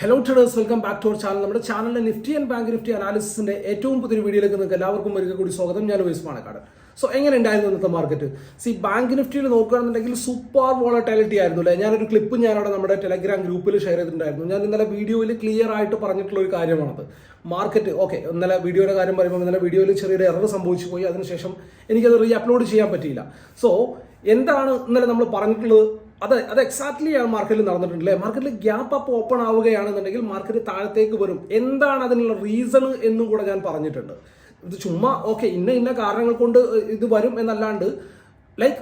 Hello traders welcome back to our channel നമ്മുടെ ചാനലിലെ Nifty and bank Nifty അനാലിസിന്റെ ഏറ്റവും പുതിയ വീഡിയോയിലേക്ക് നിങ്ങൾക്ക് എല്ലാവർക്കും ഒരിക്കൽ കൂടി സ്വാഗതം. ഞാൻ വയസ് പാണക്കാട് സോ എങ്ങനെ ഉണ്ടായിരുന്നു ഇന്നത്തെ മാർക്കറ്റ് സി ബാങ്ക് നിഫ്റ്റിയിൽ നോക്കുകയാണെന്നുണ്ടെങ്കിൽ സൂപ്പർ വോളറ്റാലിറ്റി ആയിരുന്നു അല്ലേ? ഞാനൊരു ക്ലിപ്പ് ഞാനവിടെ നമ്മുടെ ടെലഗ്രാം ഗ്രൂപ്പിൽ ഷെയർ ചെയ്തിട്ടുണ്ടായിരുന്നു. ഞാൻ ഇന്നലെ വീഡിയോയിൽ ക്ലിയർ ആയിട്ട് പറഞ്ഞിട്ടുള്ള ഒരു കാര്യമാണത്. മാർക്കറ്റ് ഓക്കെ ഇന്നലെ വീഡിയോയുടെ കാര്യം പറയുമ്പോൾ ഇന്നലെ വീഡിയോയിൽ ചെറിയൊരു എറർ സംഭവിച്ചു പോയി. അതിനുശേഷം എനിക്കത് റീ അപ്ലോഡ് ചെയ്യാൻ പറ്റിയില്ല. സോ എന്താണ് ഇന്നലെ നമ്മൾ പറഞ്ഞിട്ടുള്ളത്? അത് അത് എക്സാക്ട്ലി ആണ് മാർക്കറ്റിൽ നടന്നിട്ടുണ്ട് അല്ലേ മാർക്കറ്റിൽ ഗ്യാപ്പ് അപ്പ് ഓപ്പൺ ആവുകയാണെന്നുണ്ടെങ്കിൽ മാർക്കറ്റ് താഴത്തേക്ക് വരും. എന്താണ് അതിനുള്ള റീസൺ എന്നും കൂടെ ഞാൻ പറഞ്ഞിട്ടുണ്ട്. ഇത് ചുമ്മാ ഓക്കെ ഇന്ന ഇന്ന കാരണങ്ങൾ കൊണ്ട് ഇത് വരും എന്നല്ലാണ്ട് ലൈക്ക്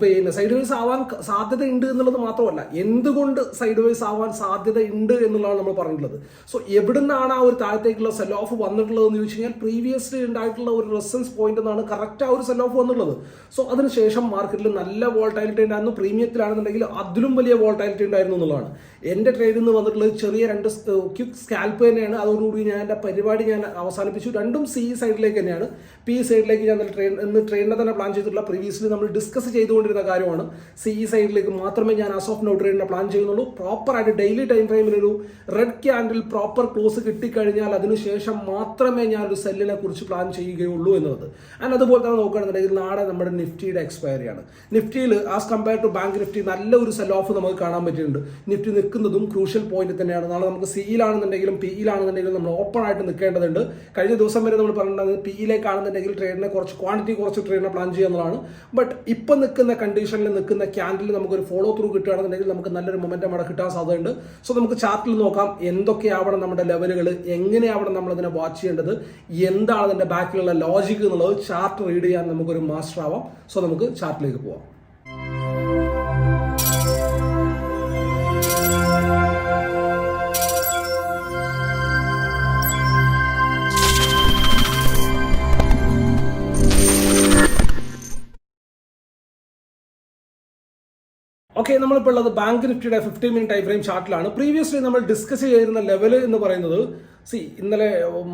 പിന്നെ സൈഡ് വേസ് ആവാൻ സാധ്യത ഉണ്ട് എന്നുള്ളത് മാത്രമല്ല എന്തുകൊണ്ട് സൈഡ് വൈസ് ആവാൻ സാധ്യത ഉണ്ട് എന്നുള്ളതാണ് നമ്മൾ പറഞ്ഞിട്ടുള്ളത്. സോ എവിടുന്നാണ് ആ ഒരു താഴത്തേക്കുള്ള സെൽ ഓഫ് വന്നിട്ടുള്ളത് എന്ന് ചോദിച്ചു കഴിഞ്ഞാൽ പ്രീവിയസ്ലി ഉണ്ടായിട്ടുള്ള ഒരു റെസൻസ് പോയിന്റ് എന്നാണ് കറക്റ്റ് ആ ഒരു സെൽ ഓഫ് വന്നിട്ടുള്ളത്. സോ അതിനുശേഷം മാർക്കറ്റിൽ നല്ല വോൾട്ടാലിറ്റി ഉണ്ടായിരുന്നു പ്രീമിയത്തിലാണെന്നുണ്ടെങ്കിൽ അതിലും വലിയ വോൾട്ടാലിറ്റി ഉണ്ടായിരുന്നു എന്നുള്ളതാണ്. എന്റെ ട്രേഡിൽ നിന്ന് വന്നിട്ടുള്ളത് ചെറിയ രണ്ട് ക്വിക്ക് സ്കാൽപ്പ് തന്നെയാണ്. അതോടുകൂടി ഞാൻ എന്റെ പരിപാടി ഞാൻ അവസാനിപ്പിച്ചു. രണ്ടും സി സൈഡിലേക്ക് തന്നെയാണ്. പി സൈഡിലേക്ക് ഞാൻ ട്രെയിൻ ഇന്ന് ട്രെയിനിനെ തന്നെ പ്ലാൻ ചെയ്തിട്ടുള്ള പ്രീവിയസ്ലി നമ്മൾ ഡിസ്കസ് ചെയ്തുകൊണ്ടിരുന്ന കാര്യമാണ്. സി സൈഡിലേക്ക് മാത്രമേ ഞാൻ ആസ് ഓഫ് നോ ട്രേഡിനെ പ്ലാൻ ചെയ്യുന്നുള്ളൂ പ്രോപ്പറായിട്ട് ഡെയിലി ടൈം ഫ്രെയിമിൽ ഒരു റെഡ് ക്യാൻഡിൽ പ്രോപ്പർ ക്ലോസ് കിട്ടിക്കഴിഞ്ഞാൽ അതിനുശേഷം മാത്രമേ ഞാൻ ഒരു സെല്ലിനെ കുറിച്ച് പ്ലാൻ ചെയ്യുകയുള്ളൂ എന്നുള്ളത്. ആൻഡ് അതുപോലെ തന്നെ നോക്കുകയാണെന്നുണ്ടെങ്കിൽ നാളെ നമ്മുടെ നിഫ്റ്റിയുടെ എക്സ്പയറി ആണ്. നിഫ്റ്റിയിൽ as compare to Bank Nifty നല്ല ഒരു സെൽ ഓഫ് നമുക്ക് കാണാൻ പറ്റിയിട്ടുണ്ട് നിഫ്റ്റി നിൽക്കുന്നതും ക്രൂഷ്യൽ പോയിന്റ് തന്നെയാണ്. നാളെ നമുക്ക് സിയിലാണെന്നുണ്ടെങ്കിലും പി ഇയിലാണെന്നുണ്ടെങ്കിലും നമ്മൾ ഓപ്പൺ ആയിട്ട് നിൽക്കേണ്ടതുണ്ട്. കഴിഞ്ഞ ദിവസം വരെ നമ്മൾ പറഞ്ഞിട്ടുണ്ടെങ്കിൽ പിയിലേക്കാണെന്നുണ്ടെങ്കിൽ ട്രേഡിനെ കുറച്ച് ക്വാണ്ടിറ്റി കുറച്ച് ട്രേഡിനെ പ്ലാൻ ചെയ്യുന്നതാണ് ബട്ട് ഇപ്പം നിൽക്കുന്ന കണ്ടീഷനിൽ നിൽക്കുന്ന ക്യാൻഡിൽ നമുക്കൊരു ഫോളോ ത്രൂ കിട്ടുകയാണെന്നുണ്ടെങ്കിൽ നമുക്ക് നല്ലൊരു മൊമെന്റം അവിടെ കിട്ടാൻ സാധ്യതയുണ്ട്. സോ നമുക്ക് ചാർട്ടിൽ നോക്കാം എന്തൊക്കെയാവണം നമ്മുടെ ലെവലുകൾ എങ്ങനെയാവണം നമ്മൾ അതിനെ വാച്ച് ചെയ്യേണ്ടത് എന്താണ് അതിന്റെ ബാക്കിലുള്ള ലോജിക് എന്നുള്ളത് ചാർട്ട് റീഡ് ചെയ്യാൻ നമുക്കൊരു മാസ്റ്റർ ആവാം. സോ നമുക്ക് ചാർട്ടിലേക്ക് പോവാം. ഓക്കെ നമ്മളിപ്പോൾ ഉള്ളത് ബാങ്ക് നിഫ്റ്റിയുടെ ഫിഫ്റ്റി മിനിറ്റ് ടൈം ഫ്രെയിം ചാർട്ടിലാണ് പ്രീവിയസ്ലി നമ്മൾ ഡിസ്കസ് ചെയ്തിരുന്ന ലെവൽ എന്ന് പറയുന്നത് സി ഇന്നലെ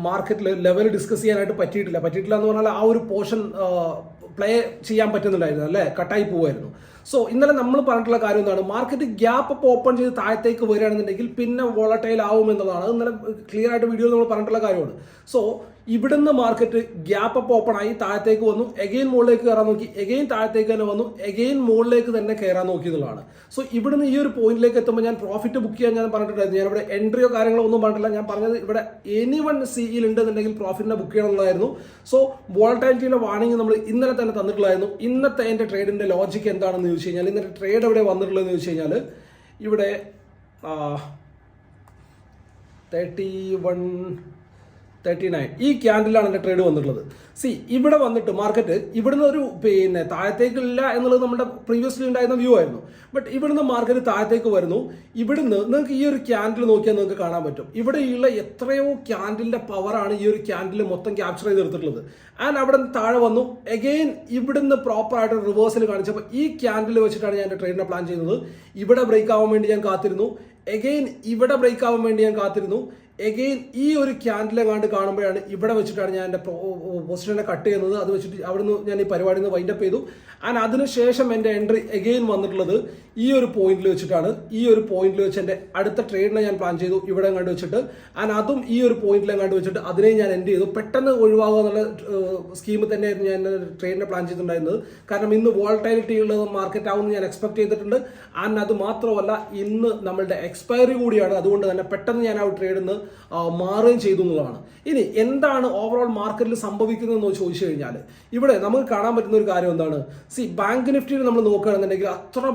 മാർക്കറ്റിൽ ലെവൽ ഡിസ്കസ് ചെയ്യാനായിട്ട് പറ്റിയിട്ടില്ല. പറ്റിയിട്ടില്ല എന്ന് പറഞ്ഞാൽ ആ ഒരു പോർഷൻ പ്ലേ ചെയ്യാൻ പറ്റുന്നുണ്ടായിരുന്നു അല്ലേ? കട്ടായി പോവായിരുന്നു. സോ ഇന്നലെ നമ്മൾ പറഞ്ഞിട്ടുള്ള കാര്യം എന്താണ്? മാർക്കറ്റ് ഗ്യാപ്പ് അപ്പോൾ ഓപ്പൺ ചെയ്ത് താഴത്തേക്ക് വരികയാണെന്നുണ്ടെങ്കിൽ പിന്നെ വോളട്ടൈൽ ആവും എന്നുള്ളതാണ് ഇന്നലെ ക്ലിയർ ആയിട്ട് വീഡിയോയിൽ നമ്മൾ പറഞ്ഞിട്ടുള്ള കാര്യമാണ്. സോ ഇവിടുന്ന് മാർക്കറ്റ് ഗ്യാപ്പ് അപ്പ് ഓപ്പൺ ആയി താഴത്തേക്ക് വന്നു. എഗെയിൻ മുകളിലേക്ക് കയറാൻ നോക്കി. എഗെയിൻ താഴത്തേക്ക് തന്നെ വന്നു. എഗെയിൻ മുകളിലേക്ക് തന്നെ കയറാൻ നോക്കി എന്നുള്ളതാണ്. സോ ഇവിടുന്ന് ഈ ഒരു പോയിന്റിലേക്ക് എത്തുമ്പോൾ ഞാൻ പ്രോഫിറ്റ് ബുക്ക് ചെയ്യാൻ ഞാൻ പറഞ്ഞിട്ടുണ്ടായിരുന്നു. ഞാൻ ഇവിടെ എൻട്രിയോ കാര്യങ്ങളോ ഒന്നും പറഞ്ഞിട്ടില്ല. ഞാൻ പറഞ്ഞത് ഇവിടെ എനി വൺ സിയിൽ ഉണ്ടെന്നുണ്ടെങ്കിൽ പ്രോഫിറ്റിനെ ബുക്ക് ചെയ്യണമെന്നായിരുന്നു. സോ വോൾട്ടാലിറ്റിയുടെ വാണിംഗ് നമ്മൾ ഇന്നലെ തന്നെ തന്നിട്ടുള്ളായിരുന്നു ഇന്നത്തെ എന്റെ ട്രേഡിന്റെ ലോജിക്ക് എന്താണെന്ന് ചോദിച്ചു കഴിഞ്ഞാൽ ഇന്നത്തെ ട്രേഡ് എവിടെ വന്നിട്ടുള്ളതെന്ന് ചോദിച്ചു കഴിഞ്ഞാൽ ഇവിടെ തേർട്ടി വൺ തേർട്ടി നയൻ. ഈ ക്യാൻഡിലാണ് എന്റെ ട്രേഡ് വന്നിട്ടുള്ളത്. സി ഇവിടെ വന്നിട്ട് മാർക്കറ്റ് ഇവിടുന്ന് ഒരു പിന്നെ താഴത്തേക്കില്ല എന്നുള്ളത് നമ്മുടെ പ്രീവിയസ്ലി ഉണ്ടായിരുന്ന വ്യൂ ആയിരുന്നു. ബട്ട് ഇവിടുന്ന് മാർക്കറ്റ് താഴത്തേക്ക് വരുന്നു. ഇവിടുന്ന് നിങ്ങൾക്ക് ഈ ഒരു ക്യാൻഡിൽ നോക്കിയാൽ നിങ്ങൾക്ക് കാണാൻ പറ്റും. ഇവിടെയുള്ള എത്രയോ ക്യാൻഡിലിന്റെ പവറാണ് ഈ ഒരു ക്യാൻഡിൽ മൊത്തം ക്യാപ്ചർ ചെയ്തെടുത്തിട്ടുള്ളത് ആൻഡ് അവിടെ നിന്ന് താഴെ വന്നു. എഗെയിൻ ഇവിടുന്ന് പ്രോപ്പർ ആയിട്ട് റിവേഴ്സൽ കാണിച്ചപ്പോൾ ഈ ക്യാൻഡിൽ വെച്ചിട്ടാണ് ഞാൻ എന്റെ ട്രേഡിനെ പ്ലാൻ ചെയ്യുന്നത് ഇവിടെ ബ്രേക്ക് ആവാൻ വേണ്ടി ഞാൻ കാത്തിരുന്നു. എഗെയിൻ ഇവിടെ ബ്രേക്ക് ആവാൻ വേണ്ടി ഞാൻ കാത്തിരുന്നു. എഗെയിൻ ഈ ഒരു ക്യാൻഡിലെ കണ്ട് കാണുമ്പോഴാണ് ഇവിടെ വെച്ചിട്ടാണ് ഞാൻ എന്റെ പൊസിഷനെ കട്ട് ചെയ്യുന്നത്. അത് വെച്ചിട്ട് അവിടുന്ന് ഞാൻ ഈ പരിപാടി നിന്ന് വൈൻഡപ്പ് ചെയ്തു. ആൻഡ് അതിനുശേഷം എന്റെ എൻട്രി എഗെയിൻ വന്നിട്ടുള്ളത് ഈ ഒരു പോയിന്റിൽ വെച്ചിട്ടാണ് ഈ ഒരു പോയിന്റിൽ വെച്ച് എന്റെ അടുത്ത ട്രേഡിനെ ഞാൻ പ്ലാൻ ചെയ്തു ഇവിടെ എങ്ങാണ്ട് വെച്ചിട്ട്. ആൻഡ് അതും ഈ ഒരു പോയിന്റിൽ എങ്ങാണ്ട് വെച്ചിട്ട് അതിനെ ഞാൻ എൻഡ് ചെയ്തു? പെട്ടെന്ന് ഒഴിവാകുക എന്നുള്ള സ്കീമിൽ തന്നെയായിരുന്നു ഞാൻ ട്രേഡിനെ പ്ലാൻ ചെയ്തിട്ടുണ്ടായിരുന്നത്. കാരണം ഇന്ന് വോൾട്ടൈലിറ്റി ഉള്ളത് മാർക്കറ്റ് ആവുമെന്ന് ഞാൻ എക്സ്പെക്ട് ചെയ്തിട്ടുണ്ട്. ആൻഡ് അത് മാത്രമല്ല ഇന്ന് നമ്മളുടെ എക്സ്പയറി കൂടിയാണ്. അതുകൊണ്ട് തന്നെ പെട്ടെന്ന് ഞാൻ ആ ട്രേഡിൽ നിന്ന് മാറുകയും ചെയ്തു എന്നുള്ളതാണ്. ഇനി എന്താണ് ഓവറോൾ മാർക്കറ്റിൽ സംഭവിക്കുന്നതെന്ന് ചോദിച്ചു കഴിഞ്ഞാൽ ഇവിടെ നമുക്ക് കാണാൻ പറ്റുന്ന ഒരു കാര്യം എന്താണ്? സി ബാങ്ക് നിഫ്റ്റിയിൽ നമ്മൾ നോക്കുകയാണെന്നുണ്ടെങ്കിൽ അത്ര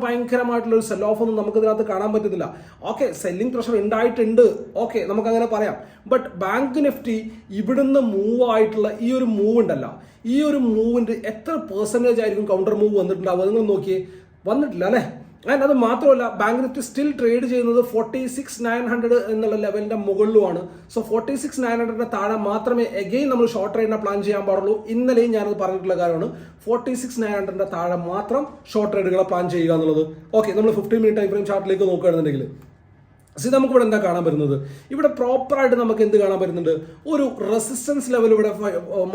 ഭയങ്കരമായിട്ടുള്ള ഒരു സെൽ ഓഫ് ഒന്നും നമുക്ക് ഇതിനകത്ത് കാണാൻ പറ്റത്തില്ല. ഓക്കെ സെല്ലിംഗ് പ്രഷർ ഉണ്ടായിട്ടുണ്ട്. ഓക്കെ നമുക്ക് അങ്ങനെ പറയാം. ബട്ട് ബാങ്ക് നിഫ്റ്റി ഇവിടുന്ന് മൂവ് ആയിട്ടുള്ള ഈ ഒരു മൂവ് ഉണ്ടല്ല. ഈ ഒരു മൂവിന്റെ എത്ര പെർസെന്റേജ് ആയിരിക്കും കൗണ്ടർ മൂവ് വന്നിട്ടുണ്ടാവുക? നിങ്ങൾ നോക്കിയേ. വന്നിട്ടില്ല അല്ലേ? ആൻഡ് അത് മാത്രമല്ല ബാങ്ക് നിഫ്റ്റി സ്റ്റിൽ ട്രേഡ് ചെയ്യുന്നത് ഫോർട്ടി സിക്സ് നയൻ ഹൺഡ്രഡ് എന്നുള്ള ലെവലിന്റെ മുകളിലുമാണ്. സോ ഫോർട്ടി സിക്സ് നയൻ ഹൺഡ്രഡിന്റെ താഴെ മാത്രമേ എഗെയിൻ നമ്മൾ ഷോർട്ട് ട്രേഡിനെ പ്ലാൻ ചെയ്യാൻ പാടുള്ളൂ. ഇന്നലെയും ഞാനത് പറഞ്ഞിട്ടുള്ള കാര്യമാണ്. ഫോർട്ടി സിക്സ് നയൻ ഹൺഡ്രഡിന്റെ താഴെ മാത്രം ഷോർട്ട് ട്രേഡുകളെ പ്ലാൻ ചെയ്യുക എന്നുള്ളത്. ഓക്കെ നമ്മൾ ഫിഫ്റ്റീൻ മിനിറ്റ് ടൈം ഫ്രെയിം ചാർട്ടിലേക്ക് നോക്കുകയാണെന്നുണ്ടെങ്കിൽ. സി നമുക്ക് ഇവിടെ എന്താ കാണാൻ പറ്റുന്നത്? ഇവിടെ പ്രോപ്പറായിട്ട് നമുക്ക് എന്ത് കാണാൻ പറ്റുന്നുണ്ട്? ഒരു റെസിസ്റ്റൻസ് ലെവൽ ഇവിടെ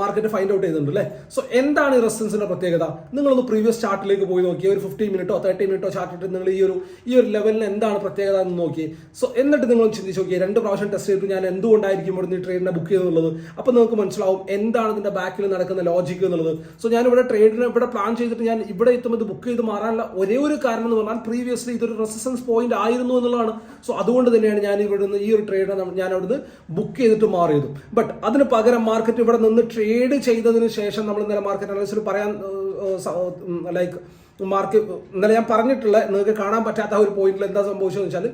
മാർക്കറ്റ് ഫൈൻഡ് ഔട്ട് ചെയ്യുന്നുണ്ട് അല്ലേ? സോ എന്താണ് ഈ റെസിസ്റ്റൻസിന്റെ പ്രത്യേകത? നിങ്ങളൊന്ന് പ്രീവിയസ് ചാർട്ടിലേക്ക് പോയി നോക്കി. ഒരു ഫിഫ്റ്റീൻ മിനിറ്റോ തേർട്ടി മിനിറ്റോ ചാർട്ട് ഇട്ട് നിങ്ങൾ ഈ ഒരു ഈ ഒരു ലെവലിന് എന്താണ് പ്രത്യേകത എന്ന് നോക്കി. സോ എന്നിട്ട് നിങ്ങൾ ചിന്തിച്ച് നോക്കി രണ്ട് പ്രാവശ്യം ടെസ്റ്റ് ചെയ്തിട്ട് ഞാൻ എന്തുകൊണ്ടായിരിക്കും ഇവിടെ നിന്ന് ട്രേഡിനെ ബുക്ക് ചെയ്തെന്നുള്ളത് അപ്പോൾ നിങ്ങൾക്ക് മനസ്സിലാവും എന്താണ് ഇതിന്റെ ബാക്കിൽ നടക്കുന്ന ലോജിക് എന്നുള്ളത്. സോ ഞാൻ ഇവിടെ ട്രേഡിനെ ഇവിടെ പ്ലാൻ ചെയ്തിട്ട് ഞാൻ ഇവിടെ എത്തുമ്പോൾ ബുക്ക് ചെയ്ത് മാറാനുള്ള ഒരേ ഒരു കാരണം എന്ന് പറഞ്ഞാൽ പ്രീവിയസ്ലി ഇതൊരു റെസിസ്റ്റൻസ് പോയിന്റ് ആയിരുന്നു എന്നുള്ളതാണ്. സോ അതുകൊണ്ട് തന്നെയാണ് ഞാൻ ഇവിടെ നിന്ന് ഈ ഒരു ട്രേഡ് ഞാൻ അവിടുന്ന് ബുക്ക് ചെയ്തിട്ട് മാറിയത്. ബട്ട് അതിന് പകരം മാർക്കറ്റ് ഇവിടെ നിന്ന് ട്രേഡ് ചെയ്തതിന് ശേഷം നമ്മൾ ഇന്നലെ മാർക്കറ്റ് അനാലിസിൽ പറയാൻ ലൈക്ക് മാർക്ക് ഇന്നലെ ഞാൻ പറഞ്ഞിട്ടുള്ള നിങ്ങൾക്ക് കാണാൻ പറ്റാത്ത ഒരു പോയിന്റിൽ എന്താ സംഭവിച്ചതെന്ന് വെച്ചാൽ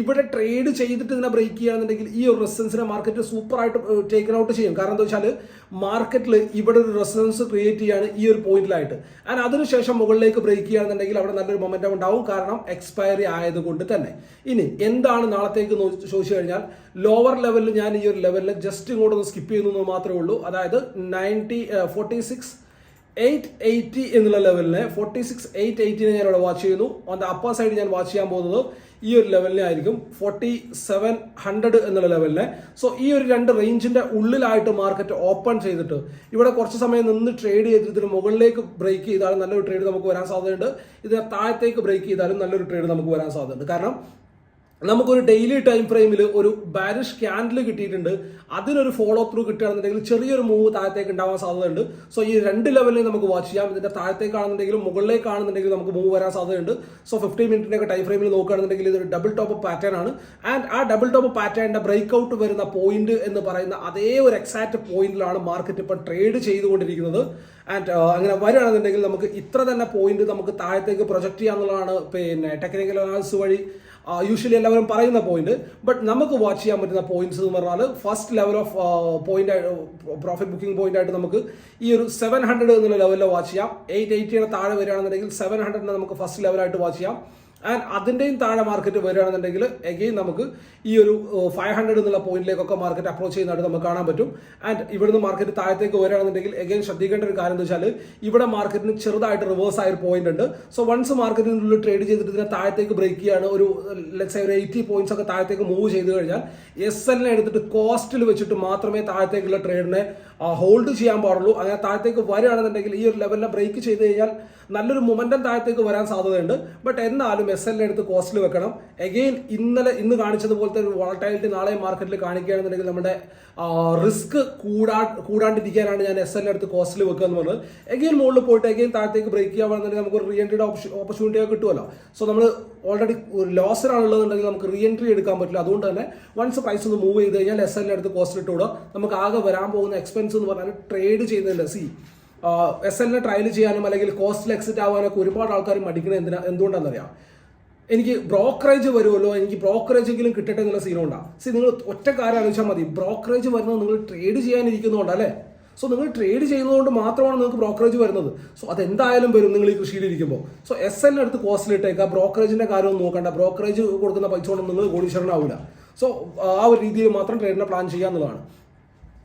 ഇവിടെ ട്രേഡ് ചെയ്തിട്ട് ഇതിനെ ബ്രേക്ക് ചെയ്യുകയാണെന്നുണ്ടെങ്കിൽ ഈ ഒരു റെസിഡൻസിനെ മാർക്കറ്റ് സൂപ്പറായിട്ട് ടേക്കൺ ഔട്ട് ചെയ്യും. കാരണം എന്താ വെച്ചാൽ മാർക്കറ്റിൽ ഇവിടെ ഒരു റെസിസ്റ്റൻസ് ക്രിയേറ്റ് ചെയ്യാണ് ഈ ഒരു പോയിന്റിലായിട്ട് ആൻഡ് അതിനുശേഷം മുകളിലേക്ക് ബ്രേക്ക് ചെയ്യുകയാണെന്നുണ്ടെങ്കിൽ അവിടെ നല്ലൊരു മൊമെന്റം ഉണ്ടാവും. കാരണം എക്സ്പയറി ആയതുകൊണ്ട് തന്നെ. ഇനി എന്താണ് നാളത്തേക്ക് ചോദിച്ചു കഴിഞ്ഞാൽ ലോവർ ലെവലിൽ ഞാൻ ഈ ഒരു ലെവലിൽ ജസ്റ്റ് ഇങ്ങോട്ടൊന്ന് സ്കിപ്പ് ചെയ്യുന്നു മാത്രമേ ഉള്ളൂ. അതായത് ninety forty six eight eighty എന്നുള്ള ലെവലിനെ ഫോർട്ടി സിക്സ് എയ്റ്റ് എയ്റ്റിനെ ഞാൻ ഇവിടെ വാച്ച് ചെയ്യുന്നു. അതിന്റെ അപ്പർ സൈഡ് ഞാൻ വാച്ച് ചെയ്യാൻ പോകുന്നത് ഈ ഒരു ലെവലിനെ ആയിരിക്കും. ഫോർട്ടി സെവൻ ഹൺഡ്രഡ് എന്നുള്ള ലെവലിനെ സോ ഈ ഒരു രണ്ട് റേഞ്ചിന്റെ ഉള്ളിലായിട്ട് മാർക്കറ്റ് ഓപ്പൺ ചെയ്തിട്ട് ഇവിടെ കുറച്ച് സമയം നിന്ന് ട്രേഡ് ചെയ്തിട്ട് മുകളിലേക്ക് ബ്രേക്ക് ചെയ്താലും നല്ലൊരു ട്രേഡ് നമുക്ക് വരാൻ സാധ്യതയുണ്ട്. ഇതിനെ താഴത്തേക്ക് ബ്രേക്ക് ചെയ്താലും നല്ലൊരു ട്രേഡ് നമുക്ക് വരാൻ സാധ്യതയുണ്ട്. കാരണം നമുക്കൊരു ഡെയിലി ടൈം ഫ്രെയിമിൽ ഒരു ബാരിഷ് ക്യാൻഡിൽ കിട്ടിയിട്ടുണ്ട്. അതിനൊരു ഫോളോ ത്രൂ കിട്ടുകയാണെന്നുണ്ടെങ്കിൽ ചെറിയൊരു മൂവ് താഴത്തേക്ക് ഉണ്ടാവാൻ സാധ്യതയുണ്ട്. സോ ഈ രണ്ട് ലെവലിൽ നമുക്ക് വാച്ച് ചെയ്യാം. ഇതിന്റെ താഴത്തേക്കാണെന്നുണ്ടെങ്കിലും മുകളിലേക്കാണെന്നുണ്ടെങ്കിലും നമുക്ക് മൂവ് വരാൻ സാധ്യതയുണ്ട്. സോ ഫിഫ്റ്റീൻ മിനിറ്റിന്റെ ഒക്കെ ടൈം ഫ്രെയിമിൽ നോക്കുകയാണെന്നുണ്ടെങ്കിൽ ഇതൊരു ഡബിൾ ടോപ്പ് പാറ്റേൺ ആണ്. ആൻഡ് ആ ഡബിൾ ടോപ്പ് പാറ്റേണിന്റെ ബ്രേക്ക് ഔട്ട് വരുന്ന പോയിന്റ് എന്ന് പറയുന്ന അതേ ഒരു എക്സാക്ട് പോയിന്റിലാണ് മാർക്കറ്റ് ഇപ്പോൾ ട്രേഡ് ചെയ്തുകൊണ്ടിരിക്കുന്നത്. ആൻഡ് അങ്ങനെ വരികയാണെന്നുണ്ടെങ്കിൽ നമുക്ക് ഇത്ര തന്നെ പോയിന്റ് നമുക്ക് താഴത്തേക്ക് പ്രൊജക്ട് ചെയ്യാന്നുള്ളതാണ് പിന്നെ ടെക്നിക്കൽ അനാലിസിസ് വഴി. യൂഷ്വലി എല്ലാവരും പറയുന്ന പോയിന്റ് ബട്ട് നമുക്ക് വാച്ച് ചെയ്യാൻ പറ്റുന്ന പോയിന്റ്സ് എന്ന് പറഞ്ഞാൽ first level of point profit booking point ആയിട്ട് നമുക്ക് ഈ ഒരു സെവൻ ഹൺഡ്രഡ് എന്നുള്ള ലെവലിൽ വാച്ച് ചെയ്യാം. എയ്റ്റ് എയ്റ്റിയുടെ താഴെ വരികയാണെന്നുണ്ടെങ്കിൽ സെവൻ ഹൺഡ്രഡിനെ നമുക്ക് ഫസ്റ്റ് ലെവലായിട്ട് വാച്ച് ചെയ്യാം. ആൻഡ് അതിന്റെയും താഴെ മാർക്കറ്റ് വരികയാണെന്നുണ്ടെങ്കിൽ എഗെയിൻ നമുക്ക് ഈ ഒരു ഫൈവ് ഹൺഡ്രഡ് എന്നുള്ള പോയിന്റിലേക്കൊക്കെ മാർക്കറ്റ് അപ്രോച്ച് ചെയ്യുന്നതായിട്ട് നമുക്ക് കാണാൻ പറ്റും. ആൻഡ് ഇവിടുന്ന് മാർക്കറ്റ് താഴത്തേക്ക് വരികയാണെന്നുണ്ടെങ്കിൽ എഗെയിൻ ശ്രദ്ധിക്കേണ്ട ഒരു കാര്യം എന്ന് വെച്ചാൽ ഇവിടെ മാർക്കറ്റിന് ചെറുതായിട്ട് റിവേഴ്സ് ആയ ഒരു പോയിന്റ് ഉണ്ട്. സോ വൺസ് മാർക്കറ്റിനുള്ളിൽ ട്രേഡ് ചെയ്തിട്ട് ഇതിനെ താഴത്തേക്ക് ബ്രേക്ക് ചെയ്യാണ് ഒരു ലെറ്റ്സ് ഒരു എയ്റ്റി പോയിന്റ്സ് ഒക്കെ താഴത്തേക്ക് മൂവ് ചെയ്ത് കഴിഞ്ഞാൽ എസ് എല്ലിനെ എടുത്തിട്ട് കോസ്റ്റിൽ വെച്ചിട്ട് മാത്രമേ താഴത്തേക്കുള്ള ട്രേഡിനെ ഹോൾഡ് ചെയ്യാൻ പാടുള്ളൂ. അങ്ങനെ താഴത്തേക്ക് വരികയാണെന്നുണ്ടെങ്കിൽ ഈ ഒരു ലെവലിനെ ബ്രേക്ക് ചെയ്ത് കഴിഞ്ഞാൽ നല്ലൊരു മൊമെന്റം താഴത്തേക്ക് വരാൻ സാധ്യതയുണ്ട്. ബട്ട് എന്നാലും എസ് എല്ലിനെ എടുത്ത് കോസ്റ്റിൽ വെക്കണം. എഗെയിൻ ഇന്നലെ ഇന്ന് കാണിച്ചതുപോലത്തെ ഒരു വോളറ്റൈലിറ്റി നാളെ മാർക്കറ്റിൽ കാണിക്കുകയാണെന്നുണ്ടെങ്കിൽ നമ്മുടെ റിസ്ക് കൂടാ കൂടാണ്ടിരിക്കാനാണ് ഞാൻ എസ് എല്ലിനെ എടുത്ത് കോസ്റ്റിൽ വെക്കുക എന്ന് പറഞ്ഞത്. എഗെയിൻ മുകളിൽ പോയിട്ട് എഗെയിൻ താഴത്തേക്ക് ബ്രേക്ക് ചെയ്യാമെന്നുണ്ടെങ്കിൽ നമുക്ക് റീ എൻട്രിയുടെ ഓപ്പർച്യൂണിറ്റി കിട്ടുമല്ലോ. സോ നമ്മൾ ഓൾറെഡി ഒരു ലോസിലാണുള്ളതെന്നുണ്ടെങ്കിൽ നമുക്ക് റീ എൻട്രി എടുക്കാൻ പറ്റില്ല. അതുകൊണ്ട് തന്നെ വൺസ് പ്രൈസ് ഒന്ന് മൂവ് ചെയ്ത് കഴിഞ്ഞാൽ എസ് എൽ എടുത്ത് കോസ്റ്റിൽ ഇട്ടുകൂടാ. നമുക്ക് ആകെ വരാൻ പോകുന്ന എക്സ്പെൻസ് എന്ന് പറഞ്ഞാൽ ട്രേഡ് ചെയ്യുന്നില്ല സി എസ് എല്ലിനെ ട്രയൽ ചെയ്യാനും അല്ലെങ്കിൽ കോസ്റ്റിൽ എക്സിറ്റ് ആവാനൊക്കെ ഒരുപാട് ആൾക്കാർ മടിക്കുന്നത് എന്തിനാ എന്തുകൊണ്ടാണെന്നറിയാം? എനിക്ക് ബ്രോക്കറേജ് വരുമല്ലോ എനിക്ക് ബ്രോക്കറേജ് എങ്കിലും കിട്ടട്ടെ എന്നുള്ള സീനുണ്ടാ സി നിങ്ങൾ ഒറ്റ കാര്യം ആലോചിച്ചാൽ മതി. ബ്രോക്കറേജ് വരുന്നത് നിങ്ങൾ ട്രേഡ് ചെയ്യാനിരിക്കുന്നതുകൊണ്ടല്ലേ സോ നിങ്ങൾ ട്രേഡ് ചെയ്യുന്നതുകൊണ്ട് മാത്രമാണ് നിങ്ങൾക്ക് ബ്രോക്കറേജ് വരുന്നത്. സോ അതെന്തായാലും വരും നിങ്ങൾ ഈ കൃഷിയിലിരിക്കുമ്പോൾ സോ എസ് എല്ലിന് അടുത്ത് കോസ്റ്റിൽ ഇട്ടേക്കുക ബ്രോക്കറേജിന്റെ കാര്യമൊന്നും നോക്കണ്ട. ബ്രോക്കറേജ് കൊടുക്കുന്ന പൈസ കൊണ്ട് നിങ്ങൾ കോടീശ്വരനാവില്ല സോ ആ ഒരു രീതിയിൽ മാത്രം ട്രേഡിനെ പ്ലാൻ ചെയ്യുക എന്നുള്ളതാണ്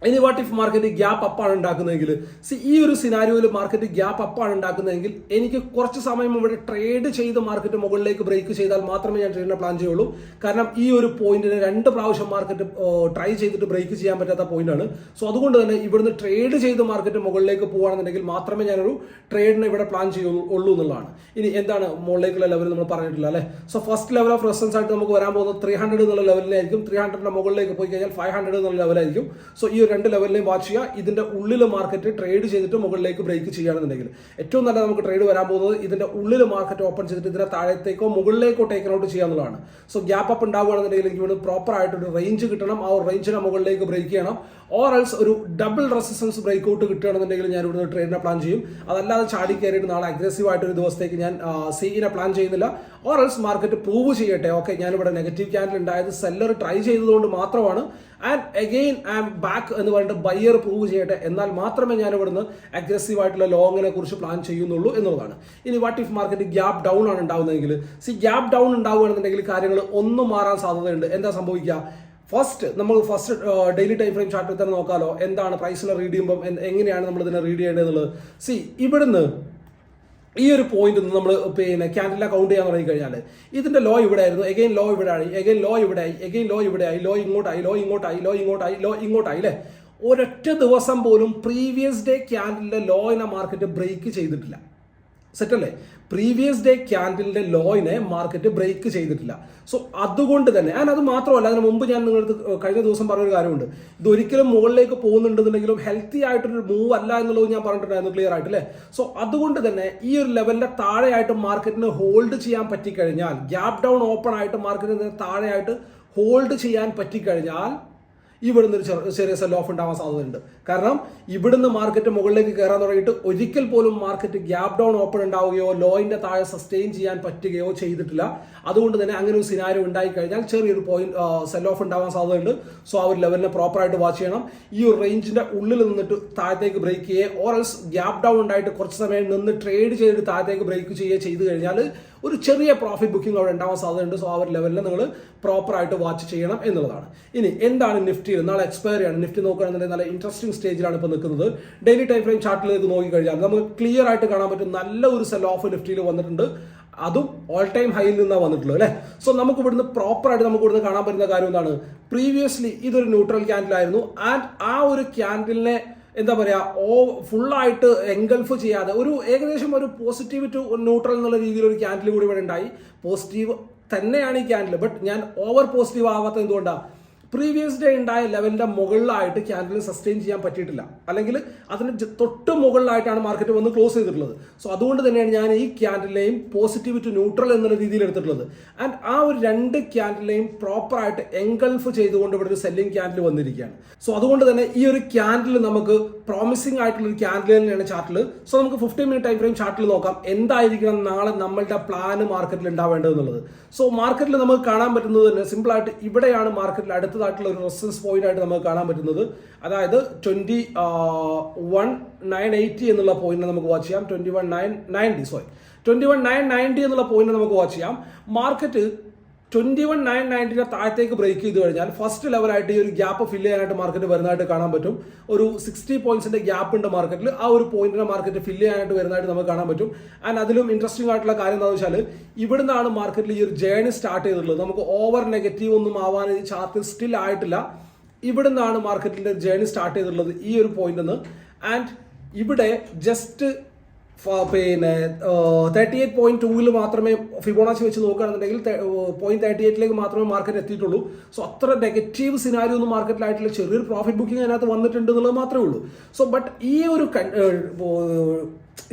ഇനി വാട്ട് ഇഫ് മാർക്കറ്റ് ഗ്യാപ്പ് അപ്പാണ് ഉണ്ടാക്കുന്നതെങ്കിൽ? സി ഈ ഒരു സിനാരിയോയിൽ മാർക്കറ്റ് ഗ്യാപ്പ് അപ്പാണ് ഉണ്ടാക്കുന്നതെങ്കിൽ എനിക്ക് കുറച്ച് സമയം ഇവിടെ ട്രേഡ് ചെയ്ത് മാർക്കറ്റ് മുകളിലേക്ക് ബ്രേക്ക് ചെയ്താൽ മാത്രമേ ഞാൻ ട്രേഡിനെ പ്ലാൻ ചെയ്യുള്ളൂ. കാരണം ഈ ഒരു പോയിന്റിന് രണ്ട് പ്രാവശ്യം മാർക്കറ്റ് ട്രൈ ചെയ്തിട്ട് ബ്രേക്ക് ചെയ്യാൻ പറ്റാത്ത പോയിന്റാണ് സോ അതുകൊണ്ട് തന്നെ ഇവിടുന്ന് ട്രേഡ് ചെയ്ത് മാർക്കറ്റ് മുകളിലേക്ക് പോകുകയാണെന്നുണ്ടെങ്കിൽ മാത്രമേ ഞാനൊരു ട്രേഡിനെ ഇവിടെ പ്ലാൻ ചെയ്യുള്ളൂ എന്നുള്ളതാണ്. ഇനി എന്താണ് മുകളിലേക്കുള്ള ലെവൽ നമ്മൾ പറഞ്ഞിട്ടില്ല അല്ലേ? So first level of resistance ആയിട്ട് നമുക്ക് വരാൻ പോകുന്നത് ത്രീ ഹൺഡ്രഡ് എന്നുള്ള ലെവലിലായിരിക്കും ത്രീ ഹൺഡ്രഡിന്റെ മുകളിലേക്ക് പോയി കഴിഞ്ഞാൽ ഫൈവ് ഹൺഡ്രഡ് എന്നുള്ള ലെവലായിരിക്കും സോ ഈ രണ്ട് ലെവലിനെയും വാച്ച് ചെയ്യുക. ഇതിന്റെ ഉള്ളിൽ മാർക്കറ്റ് ട്രേഡ് ചെയ്തിട്ട് മുകളിലേക്ക് ബ്രേക്ക് ചെയ്യുകയാണെന്നുണ്ടെങ്കിൽ ഏറ്റവും നല്ല നമുക്ക് ട്രേഡ് വരാൻ പോകുന്നത് ഇതിന്റെ ഉള്ളിൽ മാർക്കറ്റ് ഓപ്പൺ ചെയ്തിട്ട് ഇതിനെ താഴത്തേക്കോ മുകളിലേക്കോ ടേക്ക് ഔട്ട് ചെയ്യാന്നുള്ളതാണ്. സോ ഗ്യാപ്പ് അപ്പ് ഉണ്ടാവുകയാണെന്നുണ്ടെങ്കിൽ എനിക്ക് ഇവിടെ പ്രോപ്പർ ആയിട്ട് ഒരു റേഞ്ച് കിട്ടണം. ആ റേഞ്ചിനെ മുകളിലേക്ക് ബ്രേക്ക് ചെയ്യണം. ഓർ എൽസ് ഒരു ഡബിൾ റെസിസ്റ്റൻസ് ബ്രേക്ക് ഔട്ട് കിട്ടുകയാണെന്നുണ്ടെങ്കിൽ ഞാൻ ഇവിടുന്ന് ട്രേഡിനെ പ്ലാൻ ചെയ്യും. അതല്ലാതെ ചാടി കയറിയിട്ട് നാളെ അഗ്രസീവ് ആയിട്ട് ഒരു ദിവസത്തേക്ക് ഞാൻ സീനെ പ്ലാൻ ചെയ്യുന്നില്ല. ഓർ എൽസ് മാർക്കറ്റ് പ്രൂവ് ചെയ്യട്ടെ. ഓക്കെ ഞാനിവിടെ നെഗറ്റീവ് ക്യാൻഡിൽ ഉണ്ടായത് സെല്ലർ ട്രൈ ചെയ്തതുകൊണ്ട് മാത്രമാണ്. And again I am back എന്ന് പറഞ്ഞിട്ട് ബയ്യർ പ്രൂവ് ചെയ്യട്ടെ. എന്നാൽ മാത്രമേ ഞാൻ ഇവിടുന്ന് അഗ്രസീവ് ആയിട്ടുള്ള ലോങ്ങിനെ കുറിച്ച് പ്ലാൻ ചെയ്യുന്നുള്ളൂ എന്നുള്ളതാണ്. ഇനി what if market gap down ആണ് ഉണ്ടാവുന്നതെങ്കിൽ? സി ഗ്യാപ് ഡൗൺ ഉണ്ടാവുകയാണെന്നുണ്ടെങ്കിൽ കാര്യങ്ങൾ ഒന്നും മാറാൻ സാധ്യതയുണ്ട്. എന്താ സംഭവിക്കുക? ഫസ്റ്റ് നമ്മൾ ഫസ്റ്റ് ഡെയിലി ടൈം ഫ്രെയിം ചാർട്ടിൽ തന്നെ നോക്കാലോ. എന്താണ് പ്രൈസിനെ റീഡ് ചെയ്യുമ്പോൾ എങ്ങനെയാണ് നമ്മൾ ഇതിനെ റീഡ് ചെയ്യേണ്ടത് എന്നുള്ളത്? സി ഇവിടുന്ന് ഈ ഒരു പോയിന്റ് നമ്മൾ പിന്നെ ക്യാൻഡിൽ കൗണ്ട് ചെയ്യാൻ തുടങ്ങി കഴിഞ്ഞാൽ ഇതിന്റെ ലോ ഇവിടെ ആയിരുന്നു എഗെയിൻ ലോ ഇവിടെ ആയി എഗെയിൻ ലോ ഇവിടെ ആയി എഗെയിൻ ലോ ഇവിടെ ആയി ലോ ഇങ്ങോട്ടായി. ലോ ഇങ്ങോട്ടായി. ലോ ഇങ്ങോട്ടായി. ലോ ഇങ്ങോട്ടായി അല്ലേ? ഒരൊറ്റ ദിവസം പോലും പ്രീവിയസ് ഡേ ക്യാൻഡിലെ ലോയിനെ മാർക്കറ്റ് ബ്രേക്ക് ചെയ്തിട്ടില്ല. സെറ്റ് അല്ലേ പ്രീവിയസ് ഡേ ക്യാൻഡിലിന്റെ ലോയിനെ മാർക്കറ്റ് ബ്രേക്ക് ചെയ്തിട്ടില്ല. സോ അതുകൊണ്ട് തന്നെ ഞാൻ അത് മാത്രമല്ല അതിന് മുമ്പ് ഞാൻ നിങ്ങൾക്ക് കഴിഞ്ഞ ദിവസം പറഞ്ഞൊരു കാര്യമുണ്ട്. ഇത് ഒരിക്കലും മുകളിലേക്ക് പോകുന്നുണ്ടെന്നുണ്ടെങ്കിലും ഹെൽത്തി ആയിട്ടൊരു മൂവ് അല്ല എന്നുള്ളത് ഞാൻ പറഞ്ഞിട്ടുണ്ടായിരുന്നു ക്ലിയർ ആയിട്ട് അല്ലേ സോ അതുകൊണ്ട് തന്നെ ഈ ഒരു ലെവലിന്റെ താഴെയായിട്ട് മാർക്കറ്റിന് ഹോൾഡ് ചെയ്യാൻ പറ്റിക്കഴിഞ്ഞാൽ ഗ്യാപ് ഡൗൺ ഓപ്പൺ ആയിട്ട് മാർക്കറ്റിന് താഴെയായിട്ട് ഹോൾഡ് ചെയ്യാൻ പറ്റിക്കഴിഞ്ഞാൽ ഇവിടുന്ന് ഒരു ചെറു- ചെറിയ സെൽ ഓഫ് ഉണ്ടാവാൻ സാധ്യതയുണ്ട്. കാരണം ഇവിടുന്ന് മാർക്കറ്റ് മുകളിലേക്ക് കയറാൻ തുടങ്ങിയിട്ട് ഒരിക്കൽ പോലും മാർക്കറ്റ് ഗ്യാപ് ഡൗൺ ഓപ്പൺ ഉണ്ടാവുകയോ ലോയിന്റെ താഴെ സസ്റ്റെയിൻ ചെയ്യാൻ പറ്റുകയോ ചെയ്തിട്ടില്ല. അതുകൊണ്ട് തന്നെ അങ്ങനെ ഒരു സിനാരി ഉണ്ടായി കഴിഞ്ഞാൽ ചെറിയൊരു പോയിന്റ് സെൽ ഓഫ് ഉണ്ടാവാൻ സാധ്യതയുണ്ട്. സോ ആ ഒരു ലെവലിനെ പ്രോപ്പറായിട്ട് വാച്ച് ചെയ്യണം. ഈ ഒരു റേഞ്ചിന്റെ ഉള്ളിൽ നിന്നിട്ട് താഴത്തേക്ക് ബ്രേക്ക് ചെയ്യുക എൽസ് ഗ്യാപ് ഡൗൺ ഉണ്ടായിട്ട് കുറച്ച് സമയം നിന്ന് ട്രേഡ് ചെയ്തിട്ട് താഴത്തേക്ക് ബ്രേക്ക് ചെയ്യുക ചെയ്തു കഴിഞ്ഞാൽ ഒരു ചെറിയ പ്രോഫിറ്റ് ബുക്കിംഗ് അവിടെ ഉണ്ടാവാൻ സാധ്യതയുണ്ട്. സോ ആ ഒരു ലെവലിൽ നിങ്ങൾ പ്രോപ്പറായിട്ട് വാച്ച് ചെയ്യണം എന്നുള്ളതാണ്. ഇനി എന്താണ് നിഫ്റ്റി നാളെ എക്സ്പയർ ആണ്. നിഫ്റ്റി നോക്കുകയാണെന്നുണ്ടെങ്കിൽ നല്ല ഇൻട്രസ്റ്റിംഗ് സ്റ്റേജിലാണ് ഇപ്പോൾ നിൽക്കുന്നത്. ഡെയിലി ടൈം ഫ്രെയിം ചാർട്ടിലേക്ക് നോക്കിക്കഴിഞ്ഞാൽ നമുക്ക് ക്ലിയർ ആയിട്ട് കാണാൻ പറ്റും. നല്ല ഒരു സെൽ ഓഫ് നിഫ്റ്റിയിൽ വന്നിട്ടുണ്ട്. അതും ഓൾ ടൈം ഹൈയിൽ നിന്നാണ് വന്നിട്ടുള്ളത് അല്ലേ? സോ നമുക്ക് ഇവിടുന്ന് പ്രോപ്പറായിട്ട് നമുക്ക് ഇവിടുന്ന് കാണാൻ പറ്റുന്ന കാര്യം എന്താണ്? പ്രീവിയസ്ലി ഇതൊരു ന്യൂട്രൽ ക്യാൻഡിലായിരുന്നു ആൻഡ് ആ ഒരു ക്യാൻഡിലിനെ എന്താ പറയുക ഓ ഫുള്ളായിട്ട് എൻഗൾഫ് ചെയ്യാതെ ഒരു ഏകദേശം ഒരു പോസിറ്റീവ് ടു ന്യൂട്രൽ എന്നുള്ള രീതിയിൽ ഒരു ക്യാൻഡിൽ കൂടി ഇവിടെ ഉണ്ടായി. പോസിറ്റീവ് തന്നെയാണ് ഈ ക്യാൻഡിൽ ബട്ട് ഞാൻ ഓവർ പോസിറ്റീവ് ആവാത്ത എന്തുകൊണ്ടാണ് പ്രീവിയസ് ഡേ ഉണ്ടായ ലെവലിന്റെ മുകളിലായിട്ട് ക്യാൻഡിൽ സസ്റ്റെയിൻ ചെയ്യാൻ പറ്റിയിട്ടില്ല. അല്ലെങ്കിൽ അതിന് തൊട്ട് മുകളിലായിട്ടാണ് മാർക്കറ്റ് വന്ന് ക്ലോസ് ചെയ്തിട്ടുള്ളത്. സോ അതുകൊണ്ട് തന്നെയാണ് ഞാൻ ഈ ക്യാൻഡിലെയും പോസിറ്റീവ് ടു ന്യൂട്രൽ എന്നുള്ള രീതിയിൽ എടുത്തിട്ടുള്ളത്. ആൻഡ് ആ ഒരു രണ്ട് ക്യാൻഡിലെയും പ്രോപ്പറായിട്ട് എൻഗൾഫ് ചെയ്തുകൊണ്ട് ഇവിടെ ഒരു സെല്ലിംഗ് ക്യാൻഡിൽ വന്നിരിക്കുകയാണ്. സോ അതുകൊണ്ട് തന്നെ ഈ ഒരു ക്യാൻഡിൽ നമുക്ക് പ്രോമിസിംഗ് ആയിട്ടുള്ള ഒരു ക്യാൻഡിൽ തന്നെയാണ് ചാർട്ടിൽ സോ നമുക്ക് ഫിഫ്റ്റീൻ മിനിറ്റ് ടൈം ഫ്രെയിം ചാർട്ടിൽ നോക്കാം. എന്തായിരിക്കണം നാളെ നമ്മളുടെ പ്ലാൻ മാർക്കറ്റിൽ ഉണ്ടാവേണ്ടത് എന്നുള്ളത്. സോ മാർക്കറ്റിൽ നമുക്ക് കാണാൻ പറ്റുന്നത് തന്നെ സിമ്പിളായിട്ട് ഇവിടെയാണ് മാർക്കറ്റിൽ അടുത്തതായിട്ടുള്ള ഒരു റെസിസ്റ്റൻസ് പോയിന്റ് ആയിട്ട് നമുക്ക് കാണാൻ പറ്റുന്നത്. അതായത് ട്വന്റി വൺ നയൻ എയ്റ്റി എന്നുള്ള പോയിന്റ് നമുക്ക് വാച്ച് ചെയ്യാം. Twenty one nine ninety sorry twenty one nine ninety എന്നുള്ള പോയിന്റ് നമുക്ക് വാച്ച് ചെയ്യാം. മാർക്കറ്റ് ട്വന്റി വൺ നയൻ നയന്റിനെ താഴത്തേക്ക് ബ്രേക്ക് ചെയ്ത് കഴിഞ്ഞാൽ ഫസ്റ്റ് ലെവലായിട്ട് ഈ ഒരു ഗ്യാപ്പ് ഫില്ല് ചെയ്യാനായിട്ട് മാർക്കറ്റ് വരുന്നതായിട്ട് കാണാൻ പറ്റും. ഒരു സിക്സ്റ്റി പോയിന്റ്സിന്റെ ഗ്യാപ്പ് ഉണ്ട് മാർക്കറ്റിൽ ആ ഒരു പോയിന്റിനെ മാർക്കറ്റ് ഫില്ല് ചെയ്യാനായിട്ട് വരുന്നതായിട്ട് നമുക്ക് കാണാൻ പറ്റും. ആൻഡ് അതിലും ഇൻട്രസ്റ്റിംഗ് ആയിട്ടുള്ള കാര്യം എന്താണെന്ന് വെച്ചാൽ ഇവിടുന്നാണ് മാർക്കറ്റിൽ ഈ ഒരു ജേണി സ്റ്റാർട്ട് ചെയ്തിട്ടുള്ളത്. നമുക്ക് ഓവർ നെഗറ്റീവ് ഒന്നും ആവാൻ ഈ സ്റ്റിൽ ആയിട്ടില്ല. ഇവിടുന്നാണ് മാർക്കറ്റിന്റെ ജേണി സ്റ്റാർട്ട് ചെയ്തിട്ടുള്ളത് ഈ ഒരു പോയിന്റിൽ നിന്ന് ആൻഡ് ഇവിടെ ജസ്റ്റ് പിന്നെ തേർട്ടി എയ്റ്റ് പോയിന്റ് ടൂവിൽ മാത്രമേ ഫിബോണാച്ചി വെച്ച് നോക്കുകയാണെന്നുണ്ടെങ്കിൽ പോയിന്റ് തേർട്ടി എയ്റ്റിലേക്ക് മാത്രമേ മാർക്കറ്റ് എത്തിയിട്ടുള്ളൂ. സോ അത്ര നെഗറ്റീവ് സിനാരി ഒന്നും മാർക്കറ്റിലായിട്ടുള്ള ചെറിയൊരു പ്രോഫിറ്റ് ബുക്കിംഗ് അതിനകത്ത് വന്നിട്ടുണ്ട് എന്നുള്ളത് മാത്രമേ ഉള്ളൂ. സോ ബട്ട് ഈ ഒരു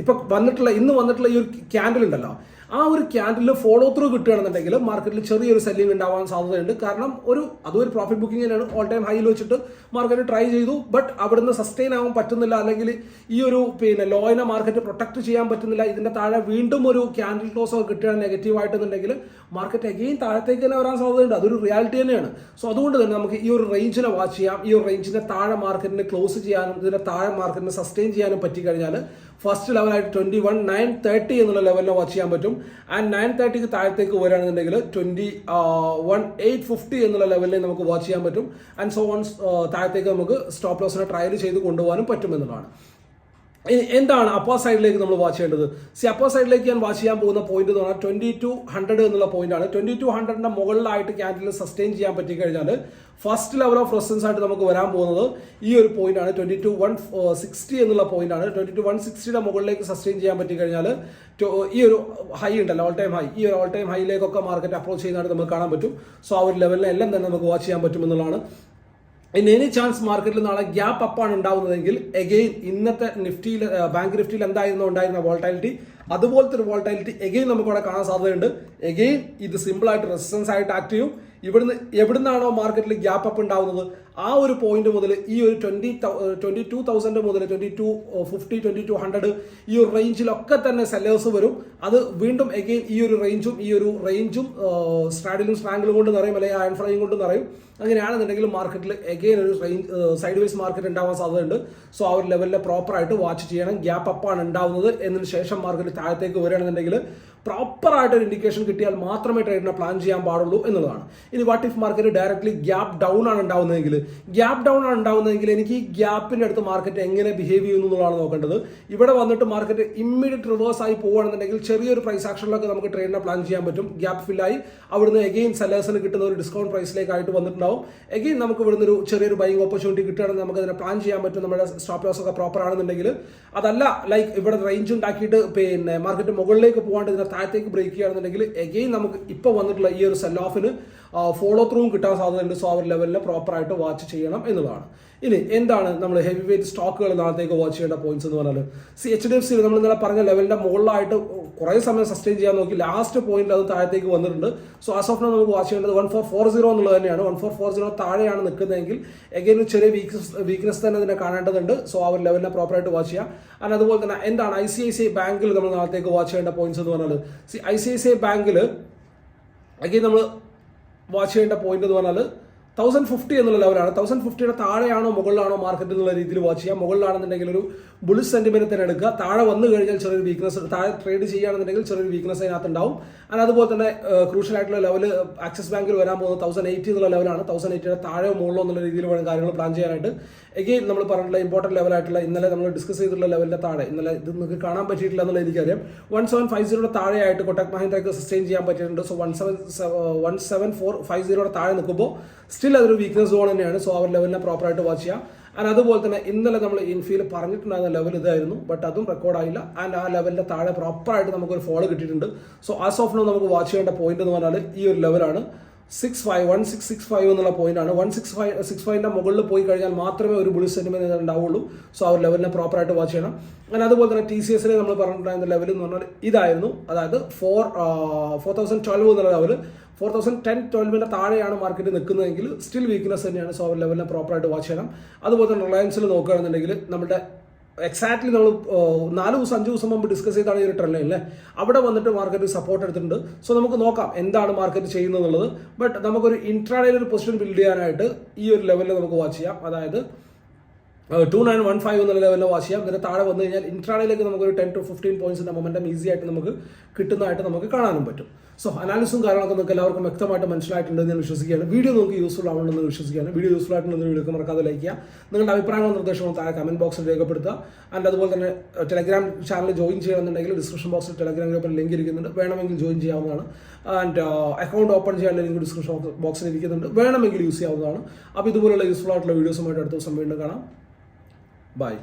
ഇപ്പൊ വന്നിട്ടുള്ള ഇന്ന് വന്നിട്ടുള്ള ഈ ഒരു ക്യാൻഡിൽ ഉണ്ടല്ലോ. ആ ഒരു ക്യാൻഡിൽ ഫോളോ ത്രൂ കിട്ടുകയാണെന്നുണ്ടെങ്കിൽ മാർക്കറ്റിൽ ചെറിയൊരു സെല്ലിംഗ് ഉണ്ടാവാൻ സാധ്യതയുണ്ട്. കാരണം ഒരു അതൊരു പ്രോഫിറ്റ് ബുക്കിംഗ് തന്നെയാണ്. ഓൾ ടൈം ഹൈയിൽ വെച്ചിട്ട് മാർക്കറ്റ് ട്രൈ ചെയ്തു. ബട്ട് അവിടുന്ന് സസ്റ്റെയിൻ ആവാൻ പറ്റുന്നില്ല. അല്ലെങ്കിൽ ഈ ഒരു പിന്നെ ലോയിനെ മാർക്കറ്റ് പ്രൊട്ടക്ട് ചെയ്യാൻ പറ്റുന്നില്ല. ഇതിന്റെ താഴെ വീണ്ടും ഒരു ക്യാൻഡിൽ ക്ലോസ് ഒക്കെ കിട്ടുകയാണ് നെഗറ്റീവ് മാർക്കറ്റ് അഗെയിൻ താഴത്തേക്ക് തന്നെ വരാൻ സാധ്യതയുണ്ട്. അതൊരു റിയാലിറ്റി തന്നെയാണ്. സോ അതുകൊണ്ട് തന്നെ നമുക്ക് ഈ ഒരു റേഞ്ചിനെ വാച്ച് ചെയ്യാം. ഈ ഒരു റേഞ്ചിന്റെ താഴെ മാർക്കറ്റിനെ ക്ലോസ് ചെയ്യാനും ഇതിന്റെ താഴെ മാർക്കറ്റിനെ സസ്റ്റെയിൻ ചെയ്യാനും പറ്റിക്കഴിഞ്ഞാൽ ഫസ്റ്റ് ലെവലായിട്ട് ട്വന്റി വൺ നയൻ തേർട്ടി എന്നുള്ള ലെവലിൽ വാച്ച് ചെയ്യാൻ പറ്റും. ആൻഡ് നയൻ തേർട്ടിക്ക് താഴത്തേക്ക് വരികയാണെന്നുണ്ടെങ്കിൽ ട്വന്റി വൺ എയ്റ്റ് ഫിഫ്റ്റി എന്നുള്ള ലെവലിൽ നമുക്ക് വാച്ച് ചെയ്യാൻ പറ്റും. ആൻഡ് സോ ഓൺ താഴത്തേക്ക് നമുക്ക് സ്റ്റോപ്പ് ലോസിനെ ട്രയൽ ചെയ്ത് കൊണ്ടുപോകാനും പറ്റുമെന്നുള്ളതാണ് എന്താണ് അപ്പർ സൈഡിലേക്ക് നമ്മൾ വാച്ച് ചെയ്യേണ്ടത്? സി അപ്പർ സൈഡിലേക്ക് ഞാൻ വാച്ച് ചെയ്യാൻ പോകുന്ന പോയിന്റ് എന്ന് പറഞ്ഞാൽ ട്വന്റി ടു ഹൺഡ്രഡ് എന്നുള്ള പോയിന്റ് ആണ്. ട്വന്റി ടു ഹൺഡ്രഡിന്റെ മുകളിലായിട്ട് ക്യാൻഡിൽ സസ്റ്റെയിൻ ചെയ്യാൻ പറ്റി കഴിഞ്ഞാൽ ഫസ്റ്റ് ലെവൽ ഓഫ് റെസിസ്റ്റൻസ് ആയിട്ട് നമുക്ക് വരാൻ പോകുന്നത് ഈ ഒരു പോയിന്റ് ആണ്. ട്വന്റി ടു വൺ സിക്സ്റ്റി എന്നുള്ള പോയിന്റ് ആണ്. ട്വന്റി ടു വൺ സിക്സ്റ്റിയുടെ മുകളിലേക്ക് സസ്റ്റെയിൻ ചെയ്യാൻ പറ്റി കഴിഞ്ഞാൽ ഈ ഒരു ഹൈ ഉണ്ടല്ലോ ഓൾ ടൈം ഹൈ ഈ ഒരു ഓൾ ടൈം ഹൈയിലേക്കൊക്കെ മാർക്കറ്റ് അപ്രോച്ച് ചെയ്യുന്നതായിട്ട് നമുക്ക് കാണാൻ പറ്റും. സോ ആ ഒരു ലെവലിനെ എല്ലാം തന്നെ നമുക്ക് വാച്ച് ചെയ്യാൻ പറ്റും എന്നുള്ളതാണ്. ഇൻ എനി ചാൻസ് മാർക്കറ്റിൽ നാളെ ഗ്യാപ്പ് അപ്പാണ് ഉണ്ടാവുന്നതെങ്കിൽ എഗെയിൻ ഇന്നത്തെ നിഫ്റ്റിയിൽ ബാങ്ക് നിഫ്റ്റിയിൽ എന്തായിരുന്നു ഉണ്ടായിരുന്ന വോൾട്ടാലിറ്റി അതുപോലത്തെ ഒരു വോൾട്ടാലിറ്റി എഗെയിൻ നമുക്ക് അവിടെ കാണാൻ സാധ്യതയുണ്ട്. എഗെയിൻ ഇത് സിമ്പിൾ ആയിട്ട് റെസിസ്റ്റൻസ് ആയിട്ട് ആക്ട് ചെയ്യും. ഇവിടുന്ന് എവിടുന്നാണോ മാർക്കറ്റിൽ ഗ്യാപ്പ് അപ്പ് ഉണ്ടാവുന്നത് ആ ഒരു പോയിന്റ് മുതൽ ഈ ഒരു ട്വന്റി ട്വന്റി ടു തൗസൻഡ് മുതൽ twenty two fifty twenty two hundred ഈ ഒരു റേഞ്ചിലൊക്കെ തന്നെ സെല്ലേഴ്സ് വരും. അത് വീണ്ടും എഗെയിൻ ഈ ഒരു റേഞ്ചും ഈ ഒരു റേഞ്ചും സ്ട്രാഡിലും സ്ട്രാങ്കിളും കൊണ്ട് നിറയും അല്ലെങ്കിൽ അയൺ ഫ്രൈയും കൊണ്ട് നിറയും. അങ്ങനെയാണെന്നുണ്ടെങ്കിൽ മാർക്കറ്റിൽ എഗെയിൻ ഒരു റേഞ്ച് സൈഡ് വൈസ് മാർക്കറ്റ് ഉണ്ടാവാൻ സാധ്യതയുണ്ട്. സോ ആ ഒരു ലെവലിൽ പ്രോപ്പറായിട്ട് വാച്ച് ചെയ്യണം. ഗ്യാപ്പ് അപ്പാണ് ഉണ്ടാവുന്നത്. എന്നതിന് ശേഷം മാർക്കറ്റ് താഴത്തേക്ക് വരികയാണെന്നുണ്ടെങ്കിൽ പ്രോപ്പറായിട്ട് ഒരു ഇൻഡിക്കേഷൻ കിട്ടിയാൽ മാത്രമേ ട്രേഡിനെ പ്ലാൻ ചെയ്യാൻ പാടുള്ളൂ എന്നുള്ളതാണ്. ഇനി what if market directly gap down ആണ് ഉണ്ടാവുന്നതെങ്കിൽ? ഗ്യാപ്പ് ഡൗൺ ആണ് ഉണ്ടാവുന്നതെങ്കിൽ എനിക്ക് ഈ ഗ്യാപ്പിന്റെ അടുത്ത് മാർക്കറ്റ് എങ്ങനെ ബിഹേവ് ചെയ്യുന്നു എന്നുള്ളതാണ് നോക്കേണ്ടത്. ഇവിടെ വന്നിട്ട് മാർക്കറ്റ് ഇമ്മീഡിയറ്റ് റിവേഴ്സ് ആയി പോവുകയാണെന്നുണ്ടെങ്കിൽ ചെറിയൊരു പ്രൈസ് ആക്ഷനിലൊക്കെ നമുക്ക് ട്രേഡിനെ പ്ലാൻ ചെയ്യാൻ പറ്റും. ഗ്യാപ്പ് ഫില്ലായി അവിടുന്ന് എഗെയിൻ സെല്ലേഴ്സിന് കിട്ടുന്ന ഒരു ഡിസ്കൗണ്ട് പ്രൈസിലേക്കായിട്ട് വന്നിട്ടുണ്ടാവും. എഗെയിൻ നമുക്ക് ഇവിടുന്ന് ഒരു ചെറിയൊരു ബൈങ് ഓപ്പർച്യൂണിറ്റി കിട്ടുകയാണെങ്കിൽ നമുക്ക് അതിനെ പ്ലാൻ ചെയ്യാൻ പറ്റും. നമ്മുടെ സ്റ്റോപ്പ് ലോസ് ഒക്കെ പ്രോപ്പർ ആണെന്നുണ്ടെങ്കിൽ. അതല്ല ലൈക്ക് ഇവിടെ റേഞ്ച് ഉണ്ടാക്കിയിട്ട് പിന്നെ മാർക്കറ്റ് മുകളിലേക്ക് പോകാണ്ട് ഇതിനെ താഴത്തേക്ക് ബ്രേക്ക് ചെയ്യുകയാണെന്നുണ്ടെങ്കിൽ എഗെയിൻ നമുക്ക് ഇപ്പോൾ വന്നിട്ടുള്ള ഈ ഒരു സെൽ ഓഫിന് ഫോളോ ത്രൂവും കിട്ടാൻ സാധ്യതയുണ്ട്. സോ അവർ ലെവലിൽ പ്രോപ്പറായിട്ട് വാച്ച് ചെയ്യണം എന്നുള്ളതാണ് ഇനി എന്താണ് നമ്മൾ ഹെവി വെയിറ്റ് സ്റ്റോക്കുകൾ നാളത്തേക്ക് വാച്ച് ചെയ്യേണ്ട പോയിന്റ്സ് എന്ന് പറഞ്ഞാൽ C H D F C നമ്മൾ ഇന്നലെ പറഞ്ഞ ലെവലിന്റെ മുകളിലായിട്ട് കുറേ സമയം സസ്റ്റെയിൻ ചെയ്യാൻ നോക്കി ലാസ്റ്റ് പോയിന്റ് അത് താഴത്തേക്ക് വന്നിട്ടുണ്ട്. സോ ആസ് ഓഫ് നമുക്ക് വാച്ച് ചെയ്യേണ്ടത് വൺ ഫോർ ഫോർ സീറോ എന്നുള്ളത് തന്നെയാണ്. വൺ ഫോർ ഫോർ സീറോ താഴെയാണ് നിൽക്കുന്നതെങ്കിൽ എഗെയിൻ ഒരു ചെറിയ വീക്ക്നസ് വീക്ക്നസ് തന്നെ ഇതിനെ കാണേണ്ടതുണ്ട്. സോ ആ ഒരു ലെവലിനെ പ്രോപ്പറായിട്ട് വാച്ച് ചെയ്യാം. ആൻഡ് അതുപോലെ തന്നെ എന്താണ് I C I C I ബാങ്കിൽ നമ്മൾ നാളത്തേക്ക് വാച്ച് ചെയ്യേണ്ട പോയിന്റ്സ് എന്ന് പറഞ്ഞാൽ C I C I C I ബാങ്കിൽ അഗെയിൻ നമ്മൾ വാച്ച് ചെയ്യേണ്ട പോയിന്റ് എന്ന് പറഞ്ഞാൽ തൗസൻഡ് ഫിഫ്റ്റി എന്നുള്ള ലെവലാണ് തൗസൻഡ് ഫിഫ്റ്റിയുടെ താഴെയാണോ മുകളിലാണോ മാർക്കറ്റ് എന്നുള്ള രീതിയിൽ വാച്ച് ചെയ്യാം. മുകളിലാണെന്നുണ്ടെങ്കിൽ ഒരു ബുളിഷ് സെന്റിമെന്റ് തന്നെ എടുക്കുക. താഴെ വന്നു കഴിഞ്ഞാൽ ചെറിയൊരു വീക്ക്നസ് താഴെ ട്രേഡ് ചെയ്യുകയാണെന്നുണ്ടെങ്കിൽ ചെറിയൊരു വീക്ക്നസ് അതിനകത്ത് ഉണ്ടാവും ആൻഡ് അതുപോലെ തന്നെ ക്രൂഷ്യൽ ആയിട്ടുള്ള ലെവൽ ആക്സിസ് ബാങ്കിൽ വരാൻ പോകുന്ന തൗസൻഡ് എയ്റ്റി എന്നുള്ള ലെവലാണ് തൗസൻഡ് എയ്റ്റിയുടെ താഴെ മുകളിലോ എന്നുള്ള രീതിയിൽ വേണം കാര്യങ്ങൾ പ്ലാൻ ചെയ്യാനായിട്ട്. എഗെയിൻ നമ്മൾ പറഞ്ഞിട്ടുള്ള ഇമ്പോർട്ടന്റ് ലെവലായിട്ടുള്ള ഇന്നലെ നമ്മൾ ഡിസ്കസ് ചെയ്തിട്ടുള്ള ലെവലിന്റെ താഴെ. ഇന്നലെ ഇത് നിങ്ങൾക്ക് കാണാൻ പറ്റിയിട്ടില്ല എന്നുള്ള എനിക്കറിയാം വൺ സെവൻ ഫൈവ് സീറോയുടെ താഴെയായിട്ട് കൊട്ടക് മഹീന്ദ്രയ്ക്ക് സസ്റ്റെയിൻ ചെയ്യാൻ പറ്റിയിട്ടുണ്ട്. So one seven one seven four five സീറോയുടെ താഴെ നിൽക്കുമ്പോൾ സ്റ്റിൽ അതൊരു വീക്ക്നസ് സോൺ തന്നെയാണ്. സോ അവർ ലെവലിനെ പ്രോപ്പറായിട്ട് വാച്ച് ചെയ്യാം. ആൻഡ് അതുപോലെ തന്നെ ഇന്നലെ നമ്മൾ ഇൻഫിയിൽ പറഞ്ഞിട്ടുണ്ടായിരുന്ന ലെവൽ ഇതായിരുന്നു. ബട്ട് അതും റെക്കോർഡായില്ല ആൻഡ് ആ ലെവലിന്റെ താഴെ പ്രോപ്പറായിട്ട് നമുക്കൊരു ഫോളോ കിട്ടിയിട്ടുണ്ട്. സോ ആസ് ഓഫ് നോ നമുക്ക് വാച്ച് ചെയ്യേണ്ട പോയിന്റ് എന്ന് പറഞ്ഞാൽ ഈ ഒരു ലെവലാണ് six five one six six five എന്നുള്ള പോയിന്റ് ആണ്. വൺ സിക്സ് ഫൈവ് സിക്സ് ഫൈവിന്റെ മുകളിൽ പോയി കഴിഞ്ഞാൽ മാത്രമേ ഒരു ബുളിഷ് സെന്റിമെന്റ് ഉണ്ടാവുള്ളൂ. സോ ആ ഒരു പ്രോപ്പർ ആയിട്ട് വാച്ച് ചെയ്യണം. അങ്ങനെ അതുപോലെ തന്നെ ടി സി എസിലെ നമ്മൾ പറഞ്ഞിട്ടുണ്ടായിരുന്ന ലെവൽ എന്ന് പറഞ്ഞാൽ ഇതായിരുന്നു. അതായത് ഫോർ ഫോർ തൗസൻഡ് ട്വൽവ് എന്നുള്ള ലെവൽ ഫോർ തൗസൻഡ് ടെൻ ട്വൽവിന്റെ താഴെയാണ് മാർക്കറ്റ് നിൽക്കുന്നതെങ്കിൽ സ്റ്റിൽ വീക്ക്നെസ് തന്നെയാണ്. സോ ആ ലെവലിനെ പ്രോപ്പറായിട്ട് വാച്ച് ചെയ്യണം. അതുപോലെ തന്നെ റിലയൻസിൽ നോക്കുകയാണെന്നുണ്ടെങ്കിൽ നമ്മുടെ എക്സാക്ട്ലി നമ്മൾ നാല് ദിവസം അഞ്ച് ദിവസം മുമ്പ് ഡിസ്കസ് ചെയ്താണ് ഈ ഒരു ട്രെൻഡ് അല്ലേ അവിടെ വന്നിട്ട് മാർക്കറ്റ് സപ്പോർട്ട് എടുത്തിട്ടുണ്ട്. സോ നമുക്ക് നോക്കാം എന്താണ് മാർക്കറ്റ് ചെയ്യുന്നത് എന്നുള്ളത്. ബട്ട് നമുക്കൊരു ഇൻട്രാഡേയിൽ ഒരു പൊസിഷൻ ബിൽഡ് ചെയ്യാനായിട്ട് ഈ ഒരു ലെവലിൽ നമുക്ക് വാച്ച് ചെയ്യാം. അതായത് ടു നയൻ വൺ ഫൈവ് എന്നുള്ള ലെവലിൽ വാച്ച് ചെയ്യാം. ഇതിന് താഴെ വന്നു കഴിഞ്ഞാൽ ഇൻട്രാഡേയിലേക്ക് നമുക്കൊരു ടെൻ ടു ഫിഫ്റ്റീൻ പോയിന്റ്സിന്റെ മൊമെന്റം ഈസി ആയിട്ട് നമുക്ക് കിട്ടുന്നതായിട്ട് നമുക്ക് കാണാനും പറ്റും. സോ അനാലിസും കാര്യങ്ങളൊക്കെ നിങ്ങൾക്ക് എല്ലാവർക്കും വ്യക്തമായിട്ട് മനസ്സിലായിട്ടുണ്ടെന്ന് ഞാൻ വിശ്വസിക്കുകയാണ്. വീഡിയോ നിങ്ങൾക്ക് യൂസ്ഫുൾ ആവണമെന്ന് വിശ്വസിക്കുകയാണ്. വീഡിയോ യൂസ്ഫുൾ ആയിട്ടുണ്ടെന്ന് വീഡിയോ മറക്കാതെ ലൈക്ക് ചെയ്യുക. നിങ്ങളുടെ അഭിപ്രായങ്ങളും നിർദ്ദേശങ്ങളും താഴെ കമന്റ് ബോക്സിൽ രേഖപ്പെടുത്തുക. ആൻഡ് അതുപോലെ തന്നെ ടെലഗ്രാം ചാനൽ ജോയിൻ ചെയ്യണമെന്നുണ്ടെങ്കിൽ ഡിസ്ക്രിപ്ഷൻ ബോക്സിൽ ടെലഗ്രാം ഗ്രൂപ്പിൽ ലിങ്ക് ഇരിക്കുന്നുണ്ട്. വേണമെങ്കിൽ ജോയിൻ ചെയ്യാവുന്നതാണ്. ആൻഡ് അക്കൗണ്ട് ഓപ്പൺ ചെയ്യാനുള്ള ലിങ്ക് ഡിസ്ക്രിപ്ഷൻ ബോക്സിൽ ഇരിക്കുന്നുണ്ട്. വേണമെങ്കിൽ യൂസ് ചെയ്യാവുന്നതാണ്. അപ്പോൾ ഇതുപോലുള്ള യൂസ്ഫുൾ ആയിട്ടുള്ള വീഡിയോസുമായിട്ട് അടുത്ത ദിവസം വീണ്ടും കാണാം. Bye.